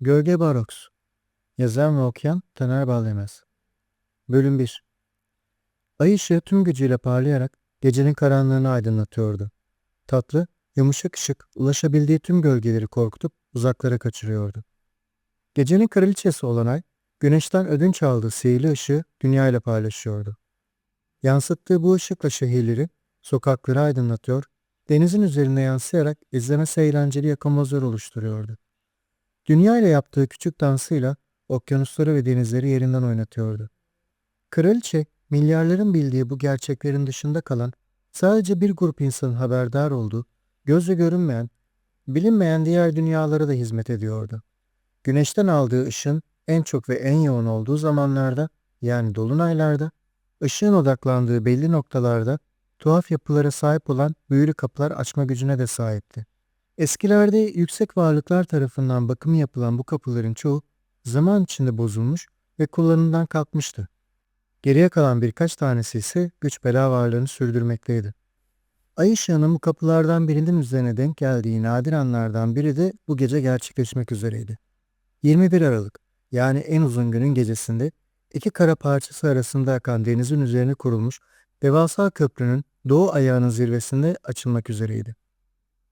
Gölge Baroks Yazan ve okuyan Taner Bağlayamaz Bölüm 1 Ay ışığı tüm gücüyle parlayarak gecenin karanlığını aydınlatıyordu. Tatlı, yumuşak ışık ulaşabildiği tüm gölgeleri korkutup uzaklara kaçırıyordu. Gecenin kraliçesi olan ay, güneşten ödünç aldığı sihirli ışığı dünyayla paylaşıyordu. Yansıttığı bu ışıkla şehirleri, sokakları aydınlatıyor, denizin üzerine yansıyarak izlemesi eğlenceli yakamozlar oluşturuyordu. Dünya ile yaptığı küçük dansıyla okyanusları ve denizleri yerinden oynatıyordu. Kraliçe, milyarların bildiği bu gerçeklerin dışında kalan, sadece bir grup insanın haberdar olduğu, gözle görünmeyen, bilinmeyen diğer dünyalara da hizmet ediyordu. Güneşten aldığı ışın en çok ve en yoğun olduğu zamanlarda, yani dolunaylarda, ışığın odaklandığı belli noktalarda tuhaf yapılara sahip olan büyülü kapılar açma gücüne de sahipti. Eskilerde yüksek varlıklar tarafından bakımı yapılan bu kapıların çoğu zaman içinde bozulmuş ve kullanımdan kalkmıştı. Geriye kalan birkaç tanesi ise güç bela varlığını sürdürmekteydi. Ay ışığının bu kapılardan birinin üzerine denk geldiği nadir anlardan biri de bu gece gerçekleşmek üzereydi. 21 Aralık yani en uzun günün gecesinde iki kara parçası arasında akan denizin üzerine kurulmuş devasa köprünün doğu ayağının zirvesinde açılmak üzereydi.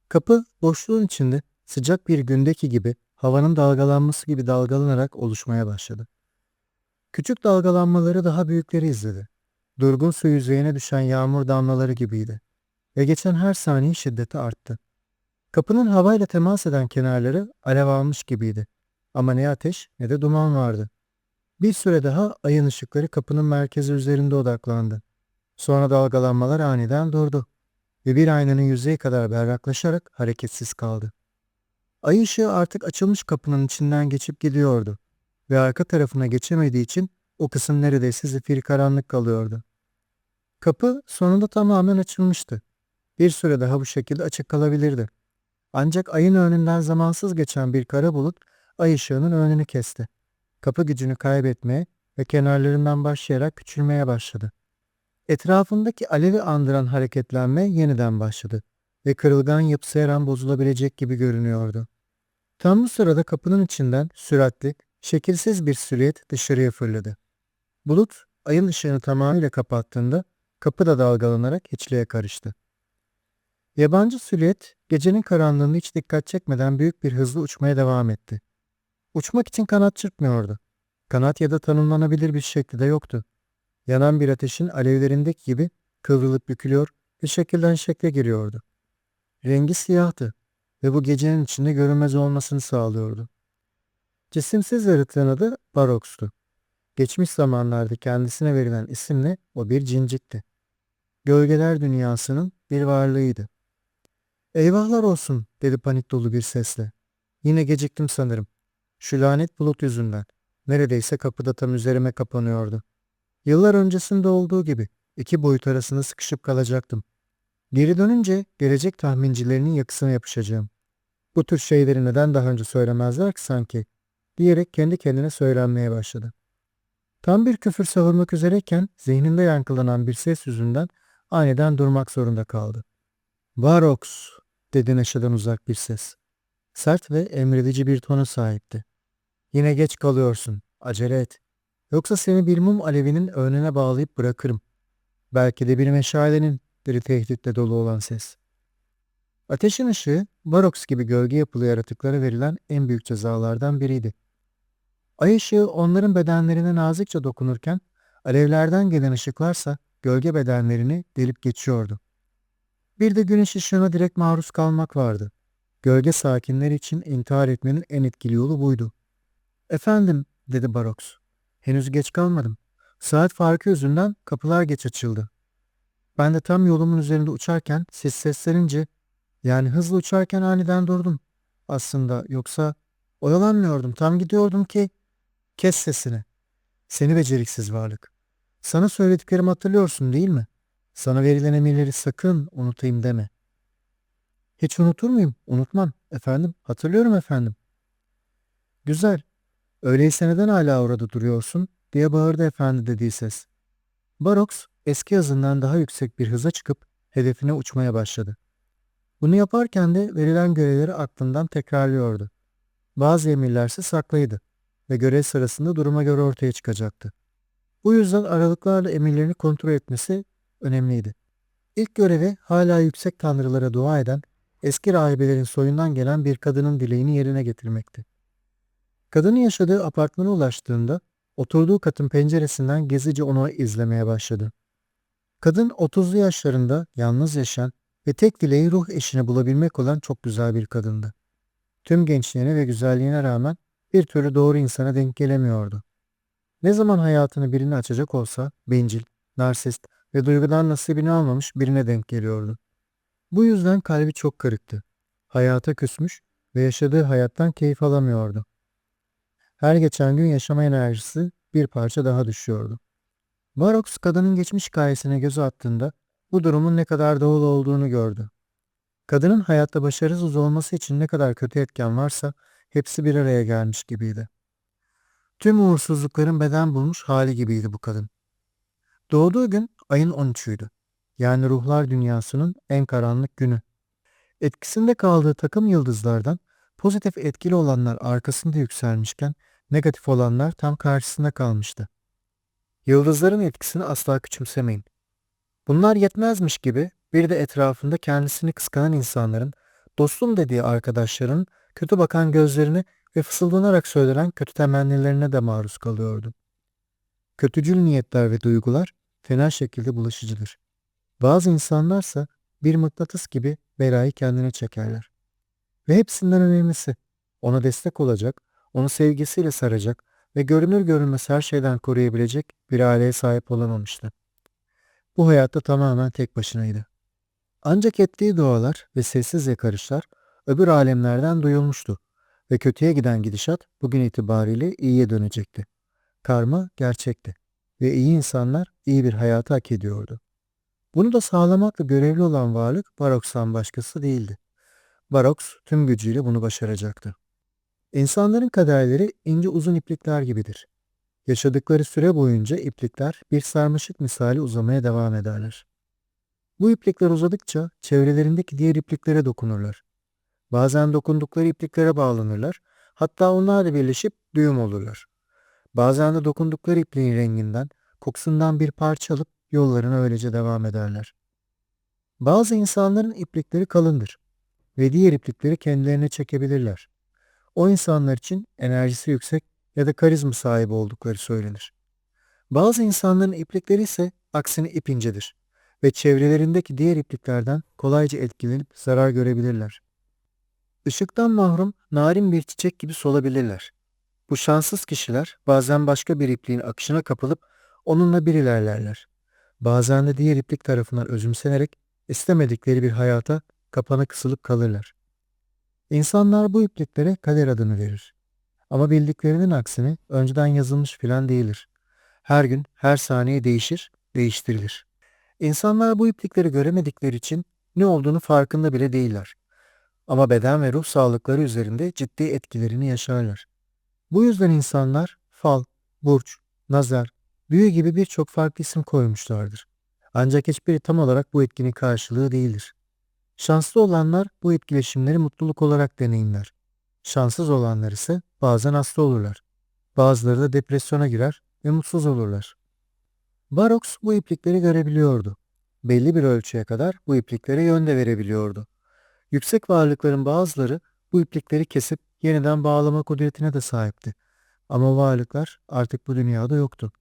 Kapı boşluğun içinde sıcak bir gündeki gibi havanın dalgalanması gibi dalgalanarak oluşmaya başladı. Küçük dalgalanmaları daha büyükleri izledi. Durgun su yüzeyine düşen yağmur damlaları gibiydi. Ve geçen her saniye şiddeti arttı. Kapının havayla temas eden kenarları alev almış gibiydi. Ama ne ateş ne de duman vardı. Bir süre daha ayın ışıkları kapının merkezi üzerinde odaklandı. Sonra dalgalanmalar aniden durdu ve bir aynanın yüzeyi kadar berraklaşarak hareketsiz kaldı. Ay ışığı artık açılmış kapının içinden geçip gidiyordu ve arka tarafına geçemediği için o kısım neredeyse zifiri karanlık kalıyordu. Kapı sonunda tamamen açılmıştı. Bir süre daha bu şekilde açık kalabilirdi. Ancak ayın önünden zamansız geçen bir kara bulut ay ışığının önünü kesti. Kapı gücünü kaybetmeye ve kenarlarından başlayarak küçülmeye başladı. Etrafındaki alevi andıran hareketlenme yeniden başladı ve kırılgan yapısı her an bozulabilecek gibi görünüyordu. Tam bu sırada kapının içinden süratli, şekilsiz bir silüet dışarıya fırladı. Bulut ayın ışığını tamamıyla kapattığında kapı da dalgalanarak hiçliğe karıştı. Yabancı silüet gecenin karanlığında hiç dikkat çekmeden büyük bir hızla uçmaya devam etti. Uçmak için kanat çırpmıyordu. Kanat ya da tanımlanabilir bir şekli de yoktu. Yanan bir ateşin alevlerindeki gibi kıvrılıp bükülüyor ve şekilden şekle giriyordu. Rengi siyahtı ve bu gecenin içinde görünmez olmasını sağlıyordu. Cisimsiz yaratığın adı Barox'tu. Geçmiş zamanlarda kendisine verilen isimle o bir cincikti. Gölgeler dünyasının bir varlığıydı. Eyvahlar olsun dedi panik dolu bir sesle. Yine geciktim sanırım. Şu lanet bulut yüzünden. Neredeyse kapıda tam üzerime kapanıyordu. Yıllar öncesinde olduğu gibi iki boyut arasında sıkışıp kalacaktım. Geri dönünce gelecek tahmincilerinin yakısına yapışacağım. Bu tür şeyleri neden daha önce söylemezler ki sanki? Diyerek kendi kendine söylenmeye başladı. Tam bir küfür savurmak üzereyken zihninde yankılanan bir ses yüzünden aniden durmak zorunda kaldı. Barox dedi neşeden uzak bir ses. Sert ve emredici bir tonu sahipti. Yine geç kalıyorsun. Acele et. Yoksa seni bir mum alevinin önüne bağlayıp bırakırım. Belki de bir meşalenin dedi tehditle dolu olan ses. Ateşin ışığı, Barox gibi gölge yapılı yaratıklara verilen en büyük cezalardan biriydi. Ay ışığı onların bedenlerine nazikçe dokunurken, alevlerden gelen ışıklarsa gölge bedenlerini delip geçiyordu. Bir de güneş ışığına direkt maruz kalmak vardı. Gölge sakinleri için intihar etmenin en etkili yolu buydu. Efendim, dedi Barox. Henüz geç kalmadım. Saat farkı yüzünden kapılar geç açıldı. Ben de tam yolumun üzerinde uçarken ses seslenince yani hızlı uçarken aniden durdum. Aslında yoksa oyalanmıyordum. Tam gidiyordum ki kes sesini. Seni beceriksiz varlık. Sana söylediklerimi hatırlıyorsun değil mi? Sana verilen emirleri sakın unutayım deme. Hiç unutur muyum? Unutmam. Efendim? Hatırlıyorum efendim. Güzel. Öyleyse neden hala orada duruyorsun? diye bağırdı efendi dediği ses. Barox eski hızından daha yüksek bir hıza çıkıp hedefine uçmaya başladı. Bunu yaparken de verilen görevleri aklından tekrarlıyordu. Bazı emirlerse saklıydı ve görev sırasında duruma göre ortaya çıkacaktı. Bu yüzden aralıklarla emirlerini kontrol etmesi önemliydi. İlk görevi hala yüksek tanrılara dua eden eski rahibelerin soyundan gelen bir kadının dileğini yerine getirmekti. Kadının yaşadığı apartmana ulaştığında oturduğu katın penceresinden gezici onu izlemeye başladı. Kadın 30'lu yaşlarında yalnız yaşayan ve tek dileği ruh eşini bulabilmek olan çok güzel bir kadındı. Tüm gençliğine ve güzelliğine rağmen bir türlü doğru insana denk gelemiyordu. Ne zaman hayatını birine açacak olsa bencil, narsist ve duygudan nasibini almamış birine denk geliyordu. Bu yüzden kalbi çok kırıktı. Hayata küsmüş ve yaşadığı hayattan keyif alamıyordu. Her geçen gün yaşama enerjisi bir parça daha düşüyordu. Barox kadının geçmiş hikayesine göz attığında bu durumun ne kadar doğal olduğunu gördü. Kadının hayatta başarısız olması için ne kadar kötü etken varsa hepsi bir araya gelmiş gibiydi. Tüm uğursuzlukların beden bulmuş hali gibiydi bu kadın. Doğduğu gün ayın 13'üydü. Yani ruhlar dünyasının en karanlık günü. Etkisinde kaldığı takım yıldızlardan pozitif etkili olanlar arkasında yükselmişken negatif olanlar tam karşısında kalmıştı. Yıldızların etkisini asla küçümsemeyin. Bunlar yetmezmiş gibi bir de etrafında kendisini kıskanan insanların, dostum dediği arkadaşların kötü bakan gözlerini ve fısıldanarak söylenen kötü temennilerine de maruz kalıyordu. Kötücül niyetler ve duygular fena şekilde bulaşıcıdır. Bazı insanlarsa bir mıknatıs gibi belayı kendine çekerler. Ve hepsinden önemlisi ona destek olacak, onu sevgisiyle saracak ve görünür görünmez her şeyden koruyabilecek bir aileye sahip olamamıştı. Bu hayatta tamamen tek başınaydı. Ancak ettiği dualar ve sessiz yakarışlar öbür alemlerden duyulmuştu ve kötüye giden gidişat bugün itibariyle iyiye dönecekti. Karma gerçekti ve iyi insanlar iyi bir hayatı hak ediyordu. Bunu da sağlamakla görevli olan varlık Barox'tan başkası değildi. Barox tüm gücüyle bunu başaracaktı. İnsanların kaderleri ince uzun iplikler gibidir. Yaşadıkları süre boyunca iplikler bir sarmaşık misali uzamaya devam ederler. Bu iplikler uzadıkça çevrelerindeki diğer ipliklere dokunurlar. Bazen dokundukları ipliklere bağlanırlar, hatta onlar da birleşip düğüm olurlar. Bazen de dokundukları ipliğin renginden, kokusundan bir parça alıp yollarına öylece devam ederler. Bazı insanların iplikleri kalındır ve diğer iplikleri kendilerine çekebilirler. O insanlar için enerjisi yüksek ya da karizma sahibi oldukları söylenir. Bazı insanların iplikleri ise aksine ip incedir ve çevrelerindeki diğer ipliklerden kolayca etkilenip zarar görebilirler. Işıktan mahrum narin bir çiçek gibi solabilirler. Bu şanssız kişiler bazen başka bir ipliğin akışına kapılıp onunla bir ilerlerler. Bazen de diğer iplik tarafından özümsenerek istemedikleri bir hayata kapana kısılıp kalırlar. İnsanlar bu ipliklere kader adını verir. Ama bildiklerinin aksine önceden yazılmış filan değildir. Her gün, her saniye değişir, değiştirilir. İnsanlar bu iplikleri göremedikleri için ne olduğunu farkında bile değiller. Ama beden ve ruh sağlıkları üzerinde ciddi etkilerini yaşarlar. Bu yüzden insanlar fal, burç, nazar, büyü gibi birçok farklı isim koymuşlardır. Ancak hiçbiri tam olarak bu etkinin karşılığı değildir. Şanslı olanlar bu etkileşimleri mutluluk olarak deneyimler. Şanssız olanlar ise bazen hasta olurlar. Bazıları da depresyona girer ve mutsuz olurlar. Barox bu iplikleri görebiliyordu. Belli bir ölçüye kadar bu ipliklere yön de verebiliyordu. Yüksek varlıkların bazıları bu iplikleri kesip yeniden bağlama kudretine de sahipti. Ama varlıklar artık bu dünyada yoktu.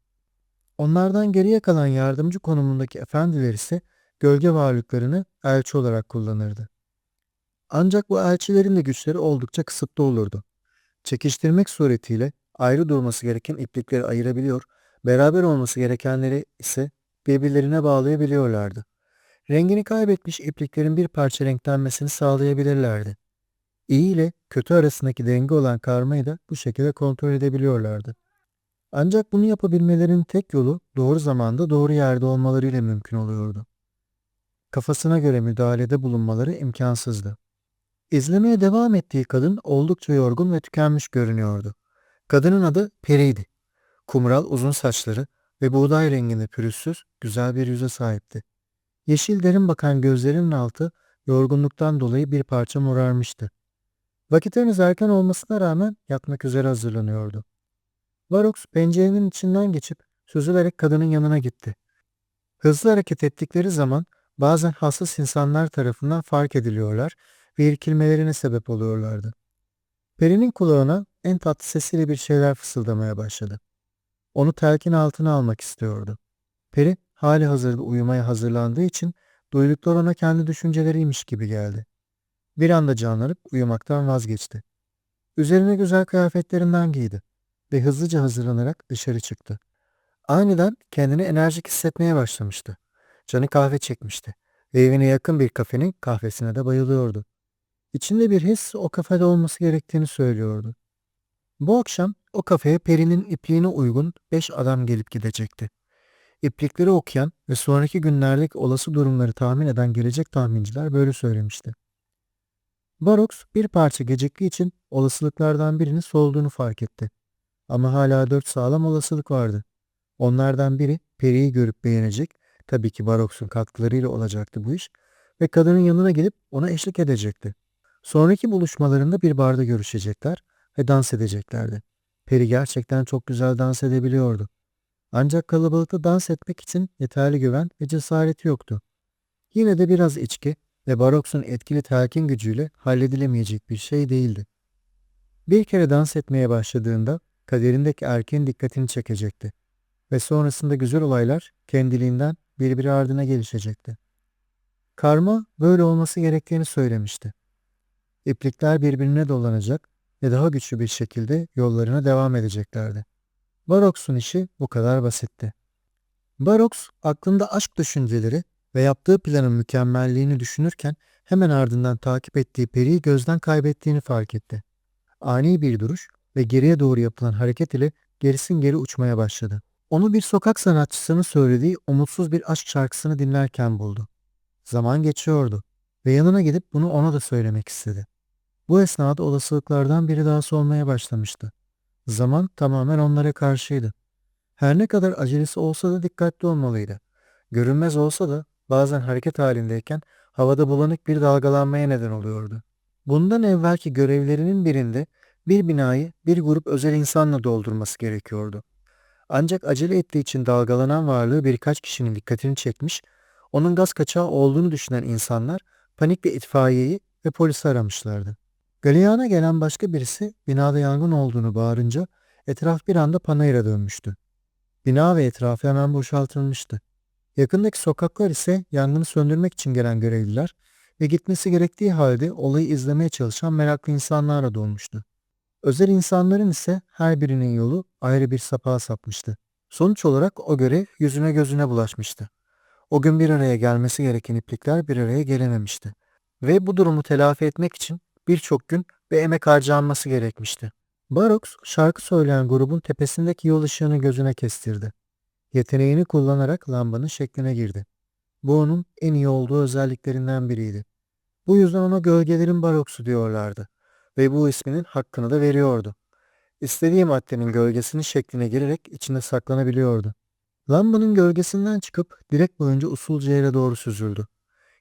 Onlardan geriye kalan yardımcı konumundaki efendiler ise gölge varlıklarını elçi olarak kullanırdı. Ancak bu elçilerin de güçleri oldukça kısıtlı olurdu. Çekiştirmek suretiyle ayrı durması gereken iplikleri ayırabiliyor, beraber olması gerekenleri ise birbirlerine bağlayabiliyorlardı. Rengini kaybetmiş ipliklerin bir parça renklenmesini sağlayabilirlerdi. İyi ile kötü arasındaki denge olan karmayı da bu şekilde kontrol edebiliyorlardı. Ancak bunu yapabilmelerinin tek yolu doğru zamanda doğru yerde olmalarıyla mümkün oluyordu. Kafasına göre müdahalede bulunmaları imkansızdı. İzlemeye devam ettiği kadın oldukça yorgun ve tükenmiş görünüyordu. Kadının adı Peri'ydi. Kumral uzun saçları ve buğday renginde pürüzsüz, güzel bir yüze sahipti. Yeşil derin bakan gözlerinin altı yorgunluktan dolayı bir parça morarmıştı. Vakit henüz erken olmasına rağmen yatmak üzere hazırlanıyordu. Varox pencerenin içinden geçip süzülerek kadının yanına gitti. Hızlı hareket ettikleri zaman bazen hassas insanlar tarafından fark ediliyorlar ve irkilmelerine sebep oluyorlardı. Peri'nin kulağına en tatlı sesiyle bir şeyler fısıldamaya başladı. Onu telkin altına almak istiyordu. Peri hali hazırda uyumaya hazırlandığı için duydukları ona kendi düşünceleriymiş gibi geldi. Bir anda canlanıp uyumaktan vazgeçti. Üzerine güzel kıyafetlerinden giydi ve hızlıca hazırlanarak dışarı çıktı. Aniden kendini enerjik hissetmeye başlamıştı. Canı kahve çekmişti ve evine yakın bir kafenin kahvesine de bayılıyordu. İçinde bir his o kafede olması gerektiğini söylüyordu. Bu akşam o kafeye Peri'nin ipliğine uygun beş adam gelip gidecekti. İplikleri okuyan ve sonraki günlerdeki olası durumları tahmin eden gelecek tahminciler böyle söylemişti. Barox bir parça geciktiği için olasılıklardan birini solduğunu fark etti. Ama hala dört sağlam olasılık vardı. Onlardan biri Peri'yi görüp beğenecek, tabii ki Barox'un katkılarıyla olacaktı bu iş ve kadının yanına gelip ona eşlik edecekti. Sonraki buluşmalarında bir barda görüşecekler ve dans edeceklerdi. Peri gerçekten çok güzel dans edebiliyordu. Ancak kalabalıkta dans etmek için yeterli güven ve cesareti yoktu. Yine de biraz içki ve Barox'un etkili telkin gücüyle halledilemeyecek bir şey değildi. Bir kere dans etmeye başladığında kaderindeki erkeğin dikkatini çekecekti ve sonrasında güzel olaylar kendiliğinden birbiri ardına gelişecekti. Karma böyle olması gerektiğini söylemişti. İplikler birbirine dolanacak ve daha güçlü bir şekilde yollarına devam edeceklerdi. Barox'un işi bu kadar basitti. Barox aklında aşk düşünceleri ve yaptığı planın mükemmelliğini düşünürken hemen ardından takip ettiği periyi gözden kaybettiğini fark etti. Ani bir duruş ve geriye doğru yapılan hareket ile gerisin geri uçmaya başladı. Onu bir sokak sanatçısının söylediği umutsuz bir aşk şarkısını dinlerken buldu. Zaman geçiyordu ve yanına gidip bunu ona da söylemek istedi. Bu esnada olasılıklardan biri daha solmaya başlamıştı. Zaman tamamen onlara karşıydı. Her ne kadar acelesi olsa da dikkatli olmalıydı. Görünmez olsa da bazen hareket halindeyken havada bulanık bir dalgalanmaya neden oluyordu. Bundan evvelki görevlerinin birinde bir binayı bir grup özel insanla doldurması gerekiyordu. Ancak acele ettiği için dalgalanan varlığı birkaç kişinin dikkatini çekmiş, onun gaz kaçağı olduğunu düşünen insanlar panikle itfaiyeyi ve polisi aramışlardı. Galeyana gelen başka birisi binada yangın olduğunu bağırınca etraf bir anda panayıra dönmüştü. Bina ve etrafı hemen boşaltılmıştı. Yakındaki sokaklar ise yangını söndürmek için gelen görevliler ve gitmesi gerektiği halde olayı izlemeye çalışan meraklı insanlarla dolmuştu. Özel insanların ise her birinin yolu ayrı bir sapığa sapmıştı. Sonuç olarak o görev yüzüne gözüne bulaşmıştı. O gün bir araya gelmesi gereken iplikler bir araya gelememişti. Ve bu durumu telafi etmek için birçok gün ve emek harcanması gerekmişti. Barox şarkı söyleyen grubun tepesindeki yol ışığını gözüne kestirdi. Yeteneğini kullanarak lambanın şekline girdi. Bu onun en iyi olduğu özelliklerinden biriydi. Bu yüzden ona gölgelerin Barox'u diyorlardı ve bu isminin hakkını da veriyordu. İstediği maddenin gölgesinin şekline girerek içinde saklanabiliyordu. Lambanın gölgesinden çıkıp direk boyunca usulca yere doğru süzüldü.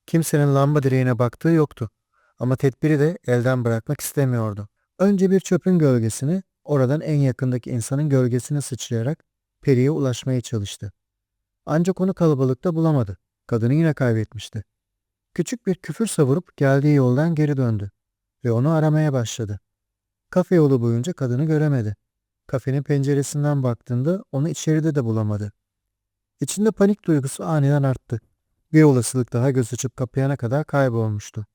Kimsenin lamba direğine baktığı yoktu. Ama tedbiri de elden bırakmak istemiyordu. Önce bir çöpün gölgesini, oradan en yakındaki insanın gölgesine sıçrayarak Peri'ye ulaşmaya çalıştı. Ancak onu kalabalıkta bulamadı. Kadını yine kaybetmişti. Küçük bir küfür savurup geldiği yoldan geri döndü ve onu aramaya başladı. Kafe yolu boyunca kadını göremedi. Kafenin penceresinden baktığında onu içeride de bulamadı. İçinde panik duygusu aniden arttı. Bir olasılık daha göz açıp kapayana kadar kaybolmuştu.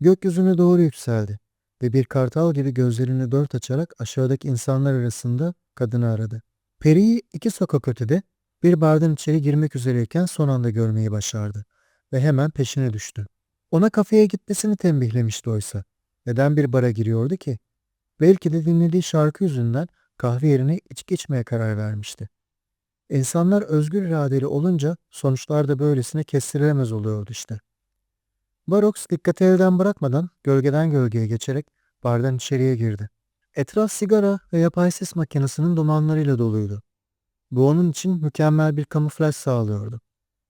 Gökyüzüne doğru yükseldi ve bir kartal gibi gözlerini dört açarak aşağıdaki insanlar arasında kadını aradı. Peri'yi iki sokak ötede bir bardan içeri girmek üzereyken son anda görmeyi başardı ve hemen peşine düştü. Ona kafeye gitmesini tembihlemişti oysa. Neden bir bara giriyordu ki? Belki de dinlediği şarkı yüzünden kahve yerine içki içmeye karar vermişti. İnsanlar özgür iradeli olunca sonuçlar da böylesine kestirilemez oluyordu işte. Barox dikkati elden bırakmadan gölgeden gölgeye geçerek bardan içeriye girdi. Etraf sigara ve yapay ses makinesinin dumanlarıyla doluydu. Bu onun için mükemmel bir kamuflaj sağlıyordu.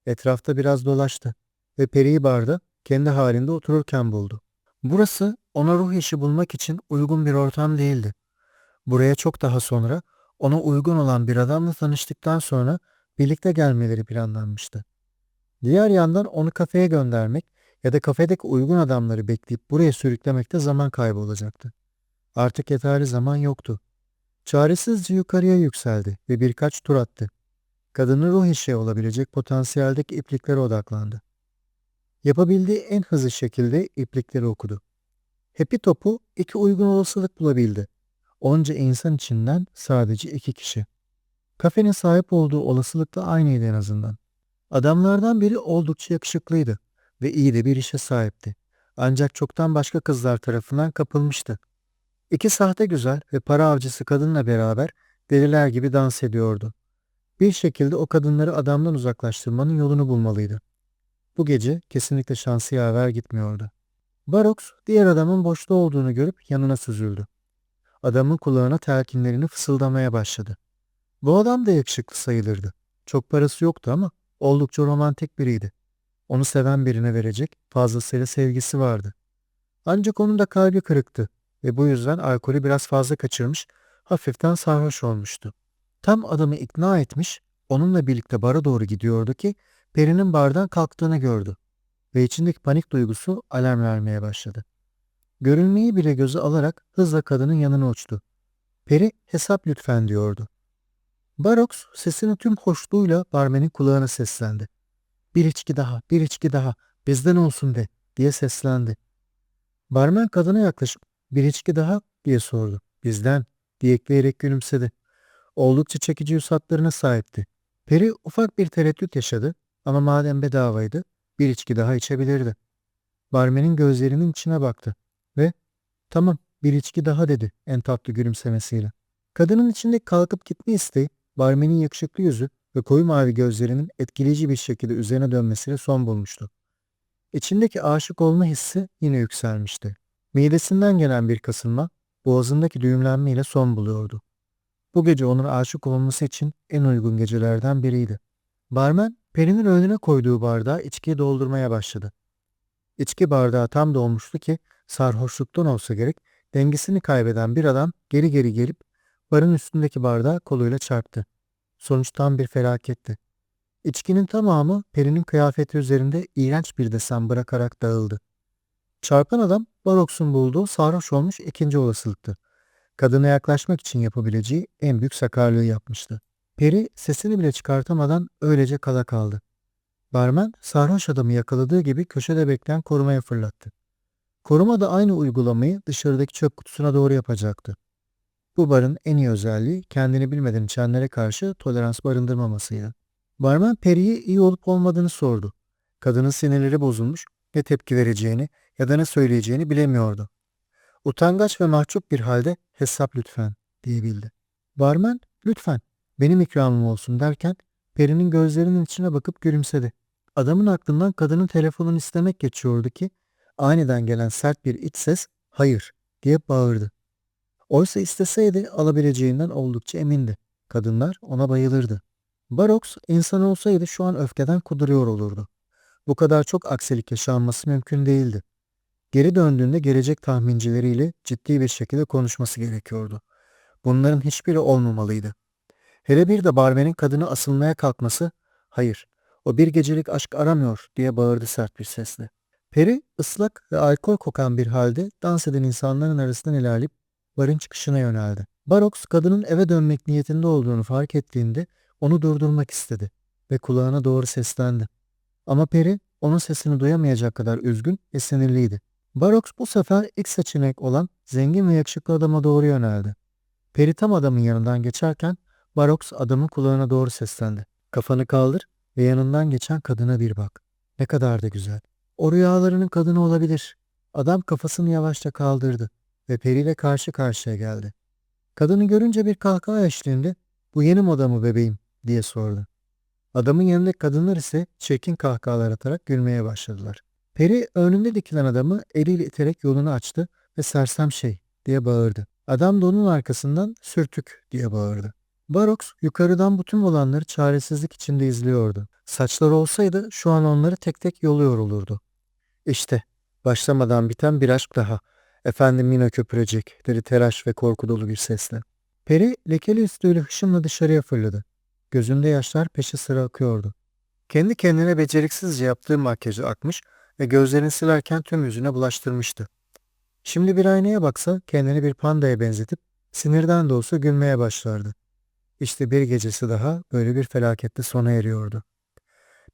Etrafta biraz dolaştı ve Peri'yi barda kendi halinde otururken buldu. Burası ona ruh eşi bulmak için uygun bir ortam değildi. Buraya çok daha sonra ona uygun olan bir adamla tanıştıktan sonra birlikte gelmeleri planlanmıştı. Diğer yandan onu kafeye göndermek ya da kafedeki uygun adamları bekleyip buraya sürüklemekte zaman kaybı olacaktı. Artık yeterli zaman yoktu. Çaresizce yukarıya yükseldi ve birkaç tur attı. Kadının ruh eşi olabilecek potansiyeldeki ipliklere odaklandı. Yapabildiği en hızlı şekilde iplikleri okudu. Happy topu iki uygun olasılık bulabildi. Onca insan içinden sadece iki kişi. Kafenin sahip olduğu olasılık da aynıydı en azından. Adamlardan biri oldukça yakışıklıydı ve iyi de bir işe sahipti. Ancak çoktan başka kızlar tarafından kapılmıştı. İki sahte güzel ve para avcısı kadınla beraber deliler gibi dans ediyordu. Bir şekilde o kadınları adamdan uzaklaştırmanın yolunu bulmalıydı. Bu gece kesinlikle şansı yaver gitmiyordu. Barox diğer adamın boşta olduğunu görüp yanına süzüldü. Adamın kulağına telkinlerini fısıldamaya başladı. Bu adam da yakışıklı sayılırdı. Çok parası yoktu ama oldukça romantik biriydi. Onu seven birine verecek fazlasıyla sevgisi vardı. Ancak onun da kalbi kırıktı ve bu yüzden alkolü biraz fazla kaçırmış, hafiften sarhoş olmuştu. Tam adamı ikna etmiş, onunla birlikte bara doğru gidiyordu ki Peri'nin bardan kalktığını gördü ve içindeki panik duygusu alarm vermeye başladı. Görünmeyi bile göze alarak hızla kadının yanına uçtu. Peri hesap lütfen diyordu. Barox sesini tüm hoşluğuyla barmenin kulağına seslendi. Bir içki daha, bir içki daha, bizden olsun de diye seslendi. Barmen kadına yaklaşıp bir içki daha diye sordu. Bizden diye ekleyerek gülümsedi. Oldukça çekici yüz hatlarına sahipti. Peri ufak bir tereddüt yaşadı ama madem bedavaydı bir içki daha içebilirdi. Barmenin gözlerinin içine baktı ve tamam bir içki daha dedi en tatlı gülümsemesiyle. Kadının içinde kalkıp gitme isteği barmenin yakışıklı yüzü ve koyu mavi gözlerinin etkileyici bir şekilde üzerine dönmesiyle son bulmuştu. İçindeki aşık olma hissi yine yükselmişti. Midesinden gelen bir kasılma boğazındaki düğümlenmeyle son buluyordu. Bu gece onun aşık olması için en uygun gecelerden biriydi. Barmen Peri'nin önüne koyduğu bardağı içkiye doldurmaya başladı. İçki bardağı tam dolmuştu ki sarhoşluktan olsa gerek dengesini kaybeden bir adam geri geri gelip barın üstündeki bardağı koluyla çarptı. Sonuç tam bir felaketti. İçkinin tamamı Peri'nin kıyafeti üzerinde iğrenç bir desen bırakarak dağıldı. Çarpan adam Barox'un bulduğu sarhoş olmuş ikinci olasılıktı. Kadına yaklaşmak için yapabileceği en büyük sakarlığı yapmıştı. Peri sesini bile çıkartamadan öylece kala kaldı. Barmen sarhoş adamı yakaladığı gibi köşede bekleyen korumaya fırlattı. Koruma da aynı uygulamayı dışarıdaki çöp kutusuna doğru yapacaktı. Bu barın en iyi özelliği kendini bilmeden içenlere karşı tolerans barındırmamasıydı. Barmen Peri'ye iyi olup olmadığını sordu. Kadının sinirleri bozulmuş, ne tepki vereceğini ya da ne söyleyeceğini bilemiyordu. Utangaç ve mahcup bir halde hesap lütfen diyebildi. Barmen lütfen benim ikramım olsun derken Peri'nin gözlerinin içine bakıp gülümsedi. Adamın aklından kadının telefonunu istemek geçiyordu ki aniden gelen sert bir iç ses hayır diye bağırdı. Oysa isteseydi alabileceğinden oldukça emindi. Kadınlar ona bayılırdı. Barox insan olsaydı şu an öfkeden kuduruyor olurdu. Bu kadar çok aksilik yaşanması mümkün değildi. Geri döndüğünde gelecek tahmincileriyle ciddi bir şekilde konuşması gerekiyordu. Bunların hiçbiri olmamalıydı. Hele bir de barmenin kadını asılmaya kalkması, hayır, o bir gecelik aşk aramıyor diye bağırdı sert bir sesle. Peri ıslak ve alkol kokan bir halde dans eden insanların arasından ilerleyip barın çıkışına yöneldi. Barox kadının eve dönmek niyetinde olduğunu fark ettiğinde onu durdurmak istedi ve kulağına doğru seslendi. Ama Peri onun sesini duyamayacak kadar üzgün ve sinirliydi. Barox bu sefer ilk seçenek olan zengin ve yakışıklı adama doğru yöneldi. Peri tam adamın yanından geçerken Barox adamın kulağına doğru seslendi. Kafanı kaldır ve yanından geçen kadına bir bak. Ne kadar da güzel. O rüyalarının kadını olabilir. Adam kafasını yavaşça kaldırdı ve Peri ile karşı karşıya geldi. Kadını görünce bir kahkaha eşliğinde bu yeni moda mı bebeğim diye sordu. Adamın yanındaki kadınlar ise çekin kahkahalar atarak gülmeye başladılar. Peri önünde dikilen adamı eliyle iterek yolunu açtı ve sersem şey diye bağırdı. Adam da onun arkasından sürtük diye bağırdı. Barox yukarıdan bütün olanları çaresizlik içinde izliyordu. Saçları olsaydı şu an onları tek tek yoluyor olurdu. İşte Başlamadan biten bir aşk daha. Efendim yine köpürecek dedi telaş ve korku dolu bir sesle. Peri lekeli üstüyle hışımla dışarıya fırladı. Gözünde yaşlar peşi sıra akıyordu. Kendi kendine beceriksizce yaptığı makyajı akmış ve gözlerini silerken tüm yüzüne bulaştırmıştı. Şimdi bir aynaya baksa kendini bir pandaya benzetip sinirden de olsa gülmeye başlardı. İşte bir gecesi daha böyle bir felakette sona eriyordu.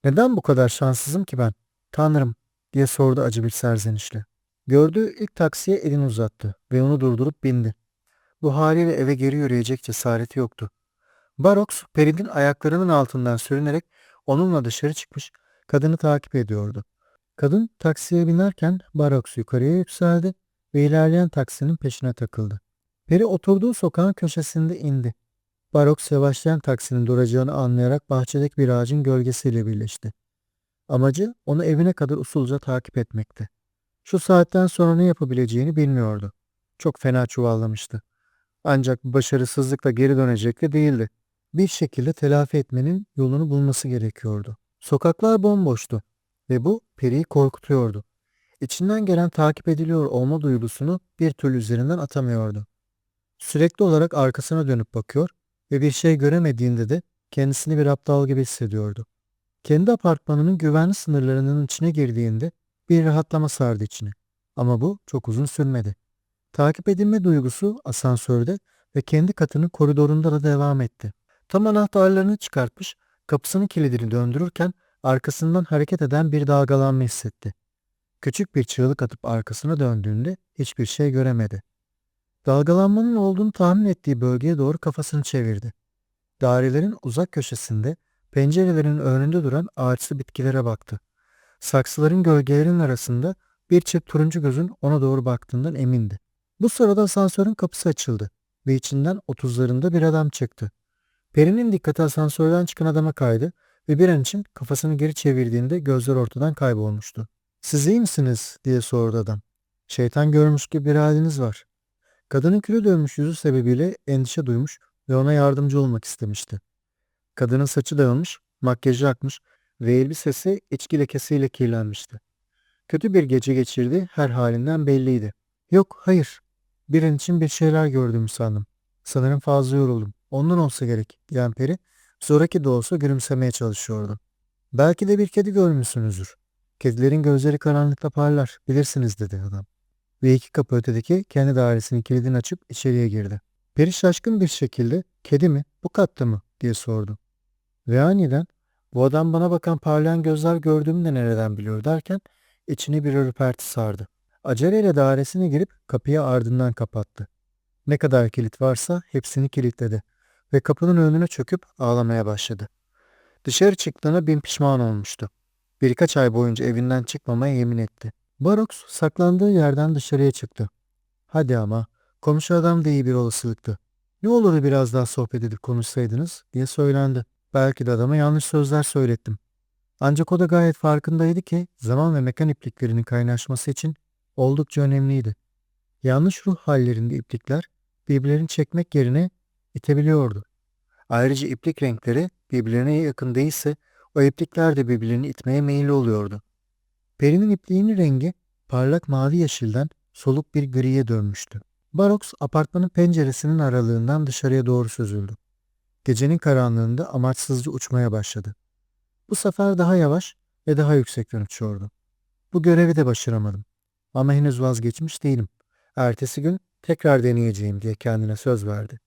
Neden bu kadar şanssızım ki ben? Tanrım diye sordu acı bir serzenişle. Gördüğü ilk taksiye elini uzattı ve onu durdurup bindi. Bu haliyle eve geri yürüyecek cesareti yoktu. Barox, Peri'nin ayaklarının altından sürünerek onunla dışarı çıkmış, kadını takip ediyordu. Kadın taksiye binerken Barox yukarıya yükseldi ve ilerleyen taksinin peşine takıldı. Peri oturduğu sokağın köşesinde indi. Barox yavaşlayan taksinin duracağını anlayarak bahçedeki bir ağacın gölgesiyle birleşti. Amacı onu evine kadar usulca takip etmekti. Şu saatten sonra ne yapabileceğini bilmiyordu. Çok fena çuvallamıştı. Ancak başarısızlıkla geri dönecek de değildi. Bir şekilde telafi etmenin yolunu bulması gerekiyordu. Sokaklar bomboştu ve bu Peri'yi korkutuyordu. İçinden gelen takip ediliyor olma duygusunu bir türlü üzerinden atamıyordu. Sürekli olarak arkasına dönüp bakıyor ve bir şey göremediğinde de kendisini bir aptal gibi hissediyordu. Kendi apartmanının güvenli sınırlarının içine girdiğinde bir rahatlama sardı içini. Ama bu çok uzun sürmedi. Takip edilme duygusu asansörde ve kendi katının koridorunda da devam etti. Tam anahtarlarını çıkartmış, kapısının kilidini döndürürken arkasından hareket eden bir dalgalanma hissetti. Küçük bir çığlık atıp arkasına döndüğünde hiçbir şey göremedi. Dalgalanmanın olduğunu tahmin ettiği bölgeye doğru kafasını çevirdi. Dairelerin uzak köşesinde pencerelerin önünde duran ağaçlı bitkilere baktı. Saksıların gölgelerinin arasında bir çift turuncu gözün ona doğru baktığından emindi. Bu sırada asansörün kapısı açıldı ve içinden otuzlarında bir adam çıktı. Peri'nin dikkati asansörden çıkan adama kaydı ve bir an için kafasını geri çevirdiğinde gözler ortadan kaybolmuştu. Siz iyi misiniz diye sordu adam. Şeytan görmüş gibi bir haliniz var. Kadının külü dönmüş yüzü sebebiyle endişe duymuş ve ona yardımcı olmak istemişti. Kadının saçı dağılmış, makyajı akmış ve elbisesi içki lekesiyle kirlenmişti. Kötü bir gece geçirdi, her halinden belliydi. Yok, hayır. Bir an için bir şeyler gördüm sandım. Sanırım fazla yoruldum. Ondan olsa gerek, diyen peri, sonraki de olsa gülümsemeye çalışıyordu. Belki de bir kedi görmüşsünüzdür. Kedilerin gözleri karanlıkta parlar, bilirsiniz dedi adam. Ve iki kapı ötedeki kendi dairesinin kilidini açıp içeriye girdi. Peri şaşkın bir şekilde, kedi mi, bu katta mı, diye sordu. Ve aniden, bu adam bana bakan parlayan gözler gördüğümü de nereden biliyor derken, içini bir ürperti sardı. Aceleyle dairesine girip kapıyı ardından kapattı. Ne kadar kilit varsa hepsini kilitledi ve kapının önüne çöküp ağlamaya başladı. Dışarı çıktığına bin pişman olmuştu. Birkaç ay boyunca evinden çıkmamaya yemin etti. Barox saklandığı yerden dışarıya çıktı. Hadi ama komşu adam da iyi bir olasılıktı. Ne olurdu biraz daha sohbet edip konuşsaydınız diye söylendi. Belki de adama yanlış sözler söylettim. Ancak o da gayet farkındaydı ki zaman ve mekan ipliklerinin kaynaşması için oldukça önemliydi. Yanlış ruh hallerinde iplikler birbirlerini çekmek yerine itebiliyordu. Ayrıca iplik renkleri birbirlerine yakın değilse o iplikler de birbirlerini itmeye meyilli oluyordu. Peri'nin ipliğinin rengi parlak mavi yeşilden soluk bir griye dönmüştü. Barox apartmanın penceresinin aralığından dışarıya doğru süzüldü. Gecenin karanlığında amaçsızca uçmaya başladı. Bu sefer daha yavaş ve daha yüksekten uçuyordu. Bu görevi de başaramadım. Ama henüz vazgeçmiş değilim. Ertesi gün tekrar deneyeceğim diye kendine söz verdi.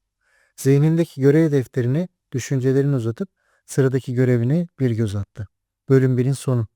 Zihnindeki görev defterini düşüncelerini uzatıp sıradaki görevine bir göz attı. Bölüm 1'in sonu.